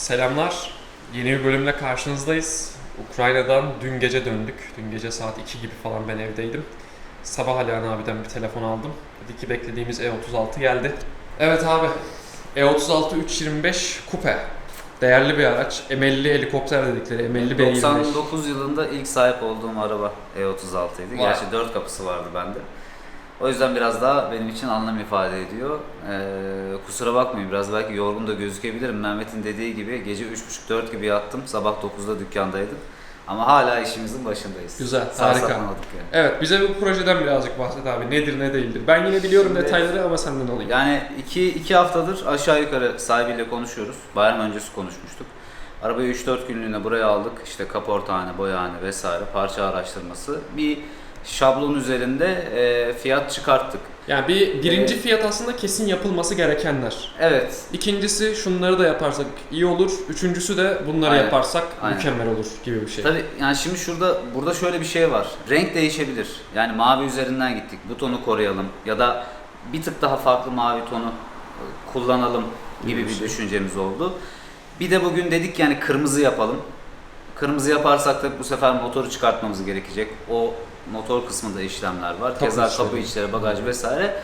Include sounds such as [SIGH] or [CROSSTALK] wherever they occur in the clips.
Selamlar. Yeni bir bölümle karşınızdayız. Ukrayna'dan dün gece döndük. Dün gece saat 2 gibi falan ben evdeydim. Sabah Alihan abiden bir telefon aldım. Dedi ki beklediğimiz E36 geldi. Evet abi. E E36 325 Coupe. Değerli bir araç. M50 helikopter dedikleri M50 B25. 99 yılında ilk sahip olduğum araba E36 idi. Gerçi 4 kapısı vardı bende. O yüzden biraz daha benim için anlam ifade ediyor. Ee, kusura bakmayın biraz belki yorgun da gözükebilirim. Mehmet'in dediği gibi gece 3.30-4 gibi yattım. Sabah 9'da dükkandaydım. Ama hala işimizin başındayız. Güzel, Sağ harika. yani. Evet bize bu projeden birazcık bahset abi. Nedir ne değildir. Ben yine biliyorum Şimdi- detayları ama senden alayım. Yani iki, iki haftadır aşağı yukarı sahibiyle konuşuyoruz. Bayram öncesi konuşmuştuk. Arabayı 3-4 günlüğüne buraya aldık. İşte kaportahane, boyahane vesaire parça araştırması. Bir şablon üzerinde e, fiyat çıkarttık. Yani bir birinci Evet. fiyat aslında kesin yapılması gerekenler. Evet, İkincisi şunları da yaparsak iyi olur. Üçüncüsü de bunları Aynen. yaparsak Aynen. mükemmel olur gibi bir şey. Tabii yani şimdi şurada burada şöyle bir şey var. Renk değişebilir. Yani mavi üzerinden gittik. Bu tonu koruyalım ya da bir tık daha farklı mavi tonu e, kullanalım gibi bir düşüncemiz oldu. Bir de bugün dedik yani kırmızı yapalım. Kırmızı yaparsak da bu sefer motoru çıkartmamız gerekecek. O motor kısmında işlemler var. Kapı Keza işleri. kapı içleri, bagaj vesaire.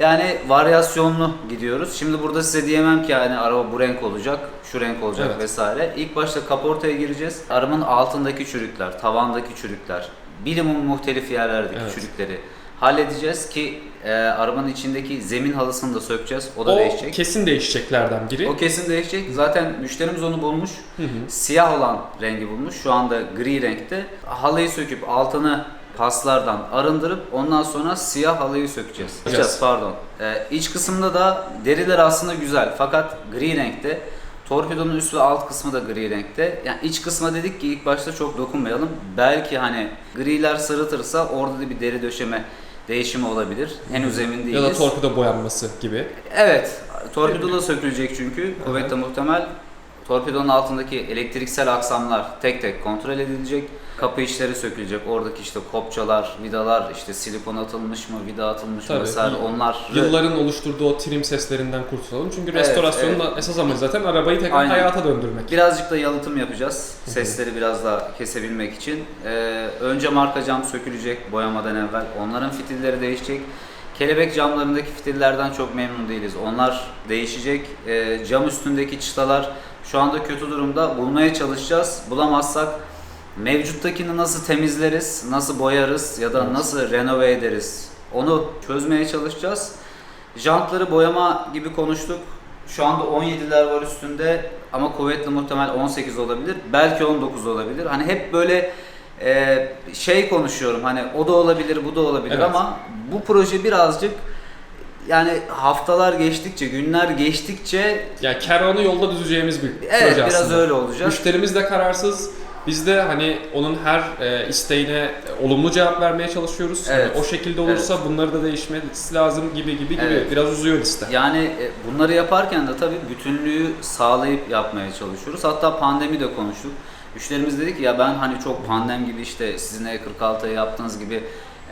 Yani varyasyonlu gidiyoruz. Şimdi burada size diyemem ki yani araba bu renk olacak, şu renk olacak Evet. vesaire. İlk başta kaportaya gireceğiz. Arabanın altındaki çürükler, tavandaki çürükler, bilimum muhtelif yerlerdeki Evet. çürükleri halledeceğiz ki e, arabanın içindeki zemin halısını da sökeceğiz. O da o değişecek. kesin değişeceklerden biri. O kesin değişecek. Zaten müşterimiz onu bulmuş. Hı hı. Siyah olan rengi bulmuş. Şu anda gri renkte. Halıyı söküp altını paslardan arındırıp ondan sonra siyah halıyı sökeceğiz. Sökeceğiz pardon. Ee, iç kısımda da deriler aslında güzel fakat gri renkte. Torpidonun üst ve alt kısmı da gri renkte. Yani iç kısma dedik ki ilk başta çok dokunmayalım. Belki hani griler sırıtırsa orada da bir deri döşeme değişimi olabilir. Henüz emin değiliz. Ya da torpido boyanması gibi. Evet, torpido da sökülecek çünkü. Kuvvetle muhtemel. Torpidonun altındaki elektriksel aksamlar tek tek kontrol edilecek. Kapı içleri sökülecek. Oradaki işte kopçalar, vidalar, işte silikon atılmış mı, vida atılmış mı vesaire onlar Yılların oluşturduğu o trim seslerinden kurtulalım. Çünkü Evet, restorasyonun evet. da esas amacı zaten arabayı tekrar Aynen. hayata döndürmek. Birazcık da yalıtım yapacağız. Sesleri biraz daha kesebilmek için. Ee, önce marka cam sökülecek boyamadan evvel. Onların fitilleri değişecek. Kelebek camlarındaki fitillerden çok memnun değiliz. Onlar değişecek. Ee, cam üstündeki çıtalar şu anda kötü durumda. Bulmaya çalışacağız. Bulamazsak mevcuttakini nasıl temizleriz, nasıl boyarız ya da nasıl renove ederiz onu çözmeye çalışacağız. Jantları boyama gibi konuştuk. Şu anda 17'ler var üstünde ama kuvvetli muhtemel 18 olabilir. Belki 19 olabilir. Hani hep böyle e, şey konuşuyorum hani o da olabilir bu da olabilir Evet. ama bu proje birazcık yani haftalar geçtikçe, günler geçtikçe Yani kervanı yolda düzeceğimiz bir evet proje biraz aslında. öyle olacak. Müşterimiz de kararsız. Biz de hani onun her e, isteğine olumlu cevap vermeye çalışıyoruz. Evet. o şekilde olursa bunları da değişmesi lazım gibi gibi gibi. Evet. Biraz uzuyor liste. Yani e, bunları yaparken de tabii bütünlüğü sağlayıp yapmaya çalışıyoruz. Hatta pandemi de konuştuk. Müşterimiz dedi ki ya ben hani çok pandem gibi işte sizin E46'ya yaptığınız gibi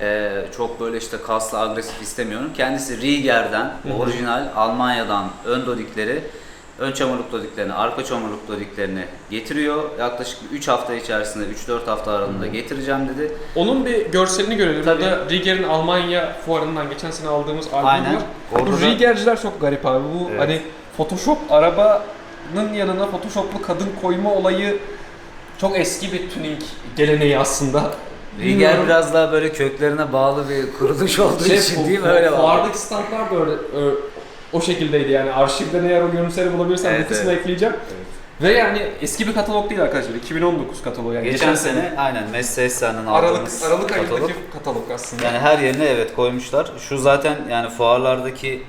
e, çok böyle işte kaslı agresif istemiyorum. Kendisi Rieger'den orijinal Almanya'dan ön dodikleri ön çamurluk dodiklerini, arka çamurluk dodiklerini getiriyor. Yaklaşık 3 hafta içerisinde 3-4 hafta aralığında getireceğim dedi. Onun bir görselini görelim. Tabii. Burada Rieger'in Almanya fuarından geçen sene aldığımız albüm Aynen. var. Orada Bu Rieger'ciler çok garip abi. Bu Evet. hani Photoshop arabanın yanına Photoshop'lu kadın koyma olayı çok eski bir tuning geleneği aslında. Rieger Bilmiyorum. biraz daha böyle köklerine bağlı bir kuruluş olduğu Şey, için değil mi? Öyle var. Fuardaki standlar da öyle, ö- o şekildeydi yani arşivden eğer o görüntüleri bulabilirsem Evet, bu kısmı evet. ekleyeceğim. Ve yani eski bir katalog değil arkadaşlar. 2019 kataloğu yani. Geçen, sene aynen Messeysa'nın Aralık, aldığımız Aralık katalog. ayındaki katalog aslında. Yani her yerine evet koymuşlar. Şu zaten yani fuarlardaki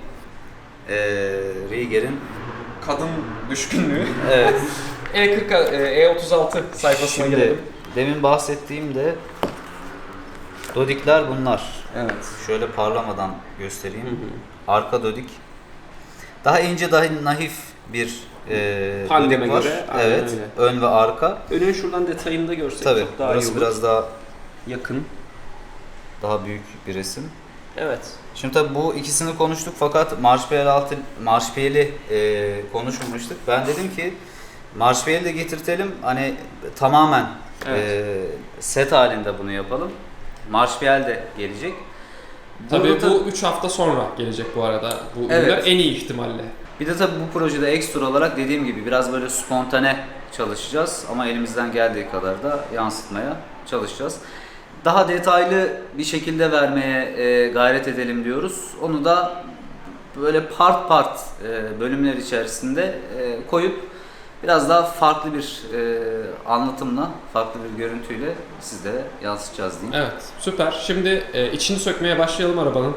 eee Rieger'in Kadın düşkünlüğü. evet. E40, [LAUGHS] e, E36 sayfasına Şimdi gelelim. demin bahsettiğim de dodikler bunlar. Evet. Şöyle parlamadan göstereyim. Arka dodik. Daha ince daha naif bir eee Pandeme dodik var. göre, Evet. öyle. Ön ve arka. Önün şuradan detayını da görsek Tabii. çok daha iyi Burası olur. biraz daha yakın. daha büyük bir resim. Evet. Şimdi tabii bu ikisini konuştuk fakat Marşpiyeli altı Marşpiyeli e, konuşmamıştık. Ben dedim ki Marshmallow'i de getirtelim. Hani tamamen Evet. e, set halinde bunu yapalım. Marshmallow de gelecek. Tabii Burada bu 3 hafta sonra gelecek bu arada. Bu Evet. ürünler en iyi ihtimalle. Bir de tabii bu projede ekstra olarak dediğim gibi biraz böyle spontane çalışacağız ama elimizden geldiği kadar da yansıtmaya çalışacağız. Daha detaylı bir şekilde vermeye e, gayret edelim diyoruz. Onu da böyle part part e, bölümler içerisinde e, koyup biraz daha farklı bir e, anlatımla, farklı bir görüntüyle sizlere yansıtacağız diyeyim. Evet süper. Şimdi e, içini sökmeye başlayalım arabanın.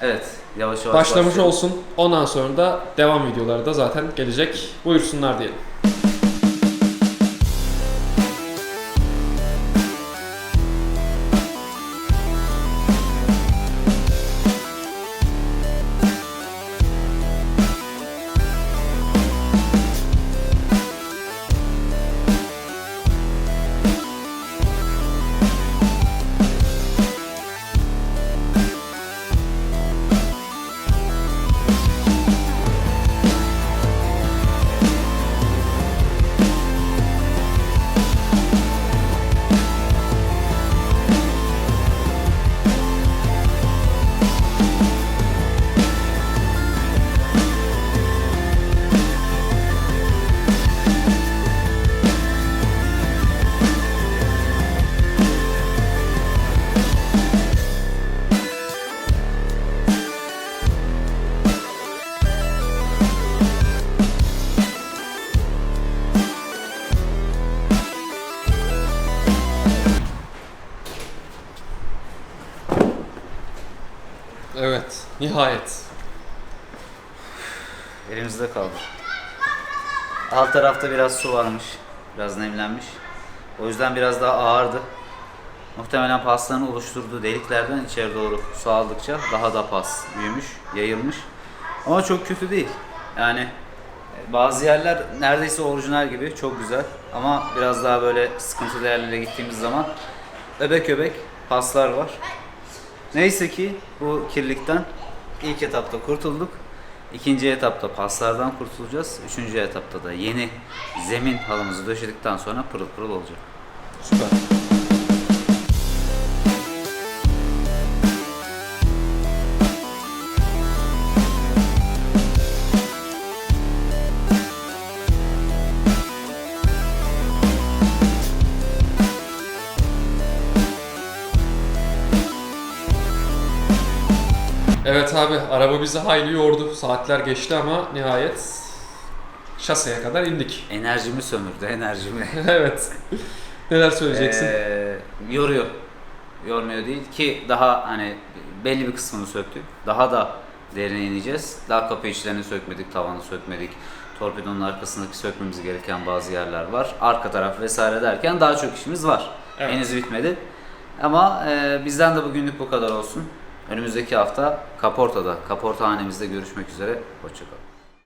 Evet, yavaş yavaş Başlamış başlayalım. olsun. Ondan sonra da devam videoları da zaten gelecek. Buyursunlar diyelim. Evet. Nihayet. Elimizde kaldı. Alt tarafta biraz su varmış. Biraz nemlenmiş. O yüzden biraz daha ağırdı. Muhtemelen pastanın oluşturduğu deliklerden içeri doğru su aldıkça daha da pas büyümüş, yayılmış. Ama çok kötü değil. Yani e, bazı yerler neredeyse orijinal gibi çok güzel. Ama biraz daha böyle sıkıntılı yerlere gittiğimiz zaman öbek öbek paslar var. Neyse ki bu kirlilikten ilk etapta kurtulduk. İkinci etapta paslardan kurtulacağız. Üçüncü etapta da yeni zemin halımızı döşedikten sonra pırıl pırıl olacak. Süper. Evet abi araba bizi hayli yordu. Saatler geçti ama nihayet şaseye kadar indik. Enerjimi sömürdü, enerjimi. [LAUGHS] evet. Neler söyleyeceksin? Ee, yoruyor. Yormuyor değil ki daha hani belli bir kısmını söktük. Daha da derine ineceğiz. Daha kapı içlerini sökmedik, tavanı sökmedik. Torpidonun arkasındaki sökmemiz gereken bazı yerler var. Arka taraf vesaire derken daha çok işimiz var. Evet. Henüz bitmedi. Ama e, bizden de bugünlük bu kadar olsun. Önümüzdeki hafta Kaporta'da, Kaporta hanemizde görüşmek üzere. Hoşçakalın.